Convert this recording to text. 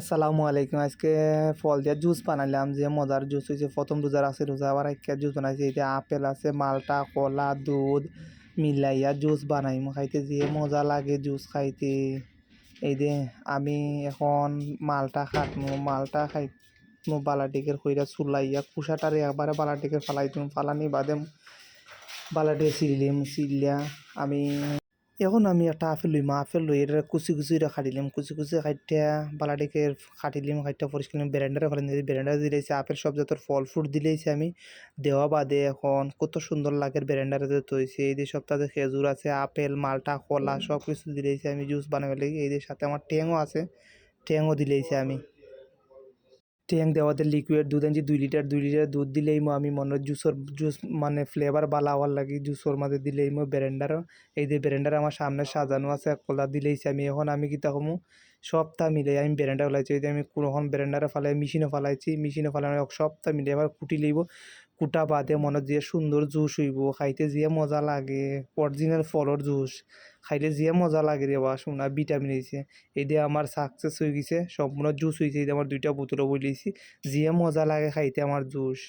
আসসালামু আলাইকুম। আজকে ফল দিয়ে জুস বানাইলাম, যে মজার জুস হয়েছে প্রথম রোজার আছে রোজা, আবার এক জুস বানাইছে। এটা আপেল আছে, মালটা, কলা, দুধ মিলাইয়া জুস বানাইম। খাইতে যে মজা লাগে জুস খাইতে। এই যে আমি এখন মালটা খাটমু। মালটা খাইমু, বালাটিকের কইরা চুলাইয়া। কুসাটারে একবারে বালাটিকের ফালাই দিম ফালানি বাদে বালাটিকে চিলিম চিলিয়া আমি এখন আমি একটা আপেল লইম আপেল লই এটা কুচি কুচি করে খাটিলাম কুচি কুচি খাইটা বালাটিকে খাটিলাম খাইটা পরিষ্কার বেরেন্ডারে ফেলেন দিয়েছি বেরেন্ডারে দিলেছি আপেল সব জাতের ফল ফ্রুট দিলেছি আমি দেওয়া বাদে এখন কত সুন্দর লাগে বেরেন্ডারে যে তৈছে এই যে সপ্তাহে খেজুর আছে আপেল মালটা কলা সব কিছু দিলেছি আমি জুস বানাবে লাগি এই সাথে আমার ট্যাংও আছে ট্যাংও দিলেছি আমি ট্যাং দেওয়াতে লিকুইড দুধ আনছি, দুই লিটার দুই লিটার দুধ দিলেই মো আমি মনে জুসর জুস মানে ফ্লেভার বালা হওয়ার লাগে জুসর মাঝে দিলেই মো বেরেন্ডার এই যে বেরেন্ডার আমার সামনে সাজানো আছে কলা দিলেইছি আমি এখন আমি কিতা কমু সবটা মিলে আমি বেরেন্ডার ফেলাইছি। এই যে আমি কোনোখন বেরেন্ডারে ফেলাই মেশিনে ফেলাইছি মেশিনে ফেলানো সবটা মিলে এবার কুটি লইব কুটা বাদে মনে যে সুন্দর জুস হইব। খাইতে যে মজা লাগে অরিজিনাল ফলর জুস। খাইলে যে মজা লাগে রে বা শোনা ভিটামিন হয়েছে এই দিয়ে আমার সাকসেস হয়ে গেছে, সম্পূর্ণ জুস হয়েছে এই আমার দুইটা বোতলও বইলেছি যে মজা লাগে খাইতে আমার জুস।